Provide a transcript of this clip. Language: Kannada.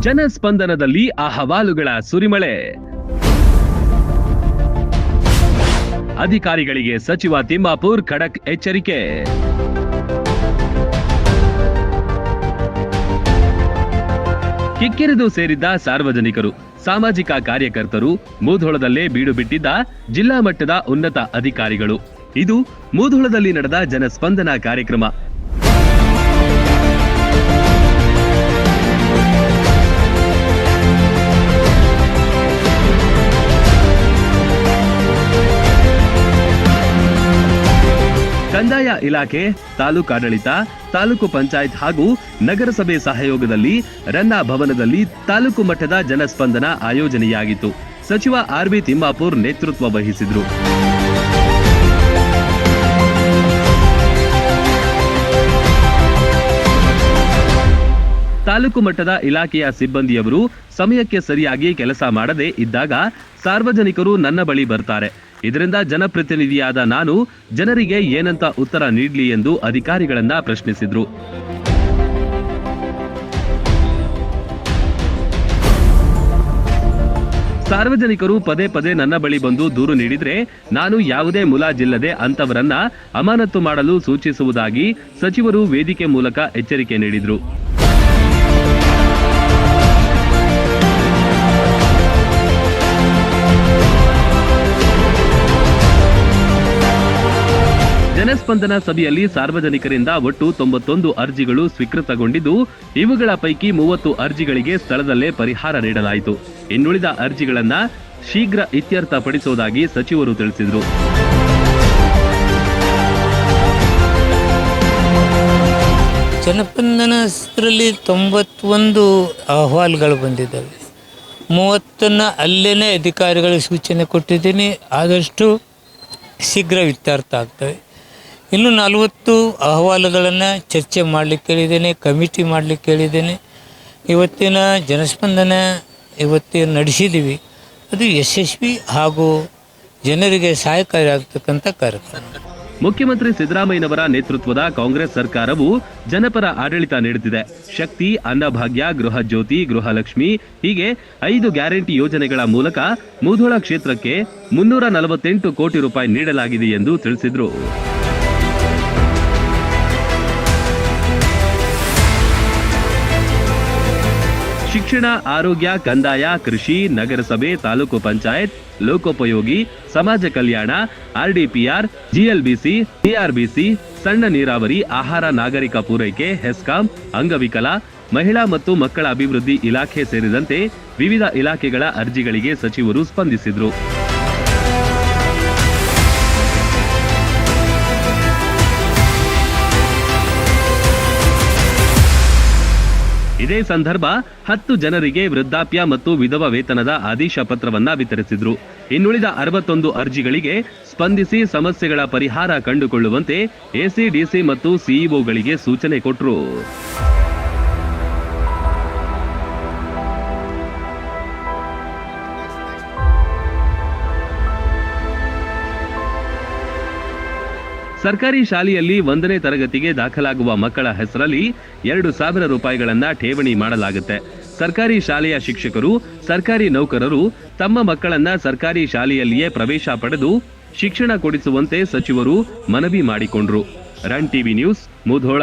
ಜನಸ್ಪಂದನದಲ್ಲಿ ಆ ಹವಾಲುಗಳ ಸುರಿಮಳೆ. ಅಧಿಕಾರಿಗಳಿಗೆ ಸಚಿವ ತಿಮ್ಮಾಪುರ್ ಖಡಕ್ ಎಚ್ಚರಿಕೆ. ಕಿಕ್ಕಿರಿದು ಸೇರಿದ್ದ ಸಾರ್ವಜನಿಕರು, ಸಾಮಾಜಿಕ ಕಾರ್ಯಕರ್ತರು, ಮೂಧೋಳದಲ್ಲೇ ಬೀಡು ಬಿಟ್ಟಿದ್ದ ಜಿಲ್ಲಾ ಮಟ್ಟದ ಉನ್ನತ ಅಧಿಕಾರಿಗಳು. ಇದು ಮೂಧೋಳದಲ್ಲಿ ನಡೆದ ಜನಸ್ಪಂದನ ಕಾರ್ಯಕ್ರಮ. ಕಂದಾಯ ಇಲಾಖೆ ತಾಲೂಕಾಡಳಿತ ತಾಲೂಕು ಪಂಚಾಯತ್ ಹಾಗೂ ನಗರಸಭೆ ಸಹಯೋಗದಲ್ಲಿ ರನ್ನಾ ಭವನದಲ್ಲಿ ತಾಲೂಕು ಮಟ್ಟದ ಜನಸ್ಪಂದನ ಆಯೋಜನೆಯಾಗಿತ್ತು. ಸಚಿವ ಆರ್ ಬಿ ತಿಮ್ಮಾಪುರ್ ನೇತೃತ್ವ ವಹಿಸಿದ್ರು. ತಾಲೂಕು ಮಟ್ಟದ ಇಲಾಖೆಯ ಸಿಬ್ಬಂದಿಯವರು ಸಮಯಕ್ಕೆ ಸರಿಯಾಗಿ ಕೆಲಸ ಮಾಡದೇ ಇದ್ದಾಗ ಸಾರ್ವಜನಿಕರು ನನ್ನ ಬಳಿ ಬರ್ತಾರೆ. ಇದರಿಂದ ಜನಪ್ರತಿನಿಧಿಯಾದ ನಾನು ಜನರಿಗೆ ಏನಂತ ಉತ್ತರ ನೀಡಲಿ ಎಂದು ಅಧಿಕಾರಿಗಳನ್ನ ಪ್ರಶ್ನಿಸಿದ್ರು. ಸಾರ್ವಜನಿಕರು ಪದೇ ಪದೇ ನನ್ನ ಬಳಿ ಬಂದು ದೂರು ನೀಡಿದ್ರೆ ನಾನು ಯಾವುದೇ ಮುಲಾಜಿಲ್ಲದೆ ಅಂತವರನ್ನ ಅಮಾನತು ಮಾಡಲು ಸೂಚಿಸುವುದಾಗಿ ಸಚಿವರು ವೇದಿಕೆ ಮೂಲಕ ಎಚ್ಚರಿಕೆ ನೀಡಿದ್ರು. ಜನಸ್ಪಂದನ ಸಭೆಯಲ್ಲಿ ಸಾರ್ವಜನಿಕರಿಂದ ಒಟ್ಟು ತೊಂಬತ್ತೊಂದು ಅರ್ಜಿಗಳು ಸ್ವೀಕೃತಗೊಂಡಿದ್ದು, ಇವುಗಳ ಪೈಕಿ ಮೂವತ್ತು ಅರ್ಜಿಗಳಿಗೆ ಸ್ಥಳದಲ್ಲೇ ಪರಿಹಾರ ನೀಡಲಾಯಿತು. ಇನ್ನುಳಿದ ಅರ್ಜಿಗಳನ್ನ ಶೀಘ್ರ ಇತ್ಯರ್ಥ ಪಡಿಸುವುದಾಗಿ ಸಚಿವರು ತಿಳಿಸಿದರು. ಜನಸ್ಪಂದನದಲ್ಲಿ ತೊಂಬತ್ತೊಂದು ಅಹವಾಲುಗಳು ಬಂದಿದ್ದಾವೆ. ಮೂವತ್ತನ್ನು ಅಲ್ಲೇ ಅಧಿಕಾರಿಗಳಿಗೆ ಸೂಚನೆ ಕೊಟ್ಟಿದ್ದೀನಿ. ಆದಷ್ಟು ಶೀಘ್ರ ಇತ್ಯರ್ಥ ಆಗ್ತವೆ. ಇನ್ನು ನಲವತ್ತು ಅಹವಾಲುಗಳನ್ನು ಚರ್ಚೆ ಮಾಡಲಿಕ್ಕೆ ಕೇಳಿದ್ದೇನೆ ಕಮಿಟಿ ಮಾಡಲಿಕ್ಕೆ ಕೇಳಿದ್ದೇನೆ ಇವತ್ತಿನ ಜನಸ್ಪಂದನ ಇವತ್ತು ನಡೆಸಿದ್ದೀವಿ. ಅದು ಯಶಸ್ವಿ ಹಾಗೂ ಜನರಿಗೆ ಸಹಾಯಕಾರಿ ಆಗ್ತಕ್ಕಂಥ ಕಾರ್ಯಕ್ರಮ. ಮುಖ್ಯಮಂತ್ರಿ ಸಿದ್ದರಾಮಯ್ಯನವರ ನೇತೃತ್ವದ ಕಾಂಗ್ರೆಸ್ ಸರ್ಕಾರವು ಜನಪರ ಆಡಳಿತ ನೀಡುತ್ತಿದೆ. ಶಕ್ತಿ, ಅನ್ನಭಾಗ್ಯ, ಗೃಹ ಜ್ಯೋತಿ ಗೃಹಲಕ್ಷ್ಮಿ ಹೀಗೆ ಐದು ಗ್ಯಾರಂಟಿ ಯೋಜನೆಗಳ ಮೂಲಕ ಮುಧೋಳ ಕ್ಷೇತ್ರಕ್ಕೆ ಮುನ್ನೂರ ನಲವತ್ತೆಂಟು ಕೋಟಿ ರೂಪಾಯಿ ನೀಡಲಾಗಿದೆ ಎಂದು ತಿಳಿಸಿದ್ರು. ಶಿಕ್ಷಣ, ಆರೋಗ್ಯ, ಕಂದಾಯ, ಕೃಷಿ, ನಗರಸಭೆ, ತಾಲೂಕು ಪಂಚಾಯತ್, ಲೋಕೋಪಯೋಗಿ, ಸಮಾಜ ಕಲ್ಯಾಣ, ಆರ್ಡಿಪಿಆರ್, ಜಿಎಲ್ಬಿಸಿ, ಟಿಆರ್ಬಿಸಿ, ಸಣ್ಣ ನೀರಾವರಿ, ಆಹಾರ ನಾಗರಿಕ ಪೂರೈಕೆ, ಹೆಸ್ಕಾಂ, ಅಂಗವಿಕಲ, ಮಹಿಳಾ ಮತ್ತು ಮಕ್ಕಳ ಅಭಿವೃದ್ಧಿ ಇಲಾಖೆ ಸೇರಿದಂತೆ ವಿವಿಧ ಇಲಾಖೆಗಳ ಅರ್ಜಿಗಳಿಗೆ ಸಚಿವರು ಸ್ಪಂದಿಸಿದ್ರು. ಇದೇ ಸಂದರ್ಭ ಹತ್ತು ಜನರಿಗೆ ವೃದ್ಧಾಪ್ಯ ಮತ್ತು ವಿಧವ ವೇತನದ ಆದೇಶ ಪತ್ರವನ್ನ ವಿತರಿಸಿದ್ರು. ಇನ್ನುಳಿದ ಅರವತ್ತೊಂದು ಅರ್ಜಿಗಳಿಗೆ ಸ್ಪಂದಿಸಿ ಸಮಸ್ಯೆಗಳ ಪರಿಹಾರ ಕಂಡುಕೊಳ್ಳುವಂತೆ ಎಸಿಡಿಸಿ ಮತ್ತು ಸಿಇಒಗಳಿಗೆ ಸೂಚನೆ ಕೊಟ್ಟರು ಸರ್ಕಾರಿ ಶಾಲೆಯಲ್ಲಿ ಒಂದನೇ ತರಗತಿಗೆ ದಾಖಲಾಗುವ ಮಕ್ಕಳ ಹೆಸರಲ್ಲಿ ಎರಡು ಸಾವಿರ ರೂಪಾಯಿಗಳನ್ನ ಠೇವಣಿ ಮಾಡಲಾಗುತ್ತೆ. ಸರ್ಕಾರಿ ಶಾಲೆಯ ಶಿಕ್ಷಕರು, ಸರ್ಕಾರಿ ನೌಕರರು ತಮ್ಮ ಮಕ್ಕಳನ್ನ ಸರ್ಕಾರಿ ಶಾಲೆಯಲ್ಲಿಯೇ ಪ್ರವೇಶ ಪಡೆದು ಶಿಕ್ಷಣ ಕೊಡಿಸುವಂತೆ ಸಚಿವರು ಮನವಿ ಮಾಡಿಕೊಂಡ್ರು. Run TV news Mudhol.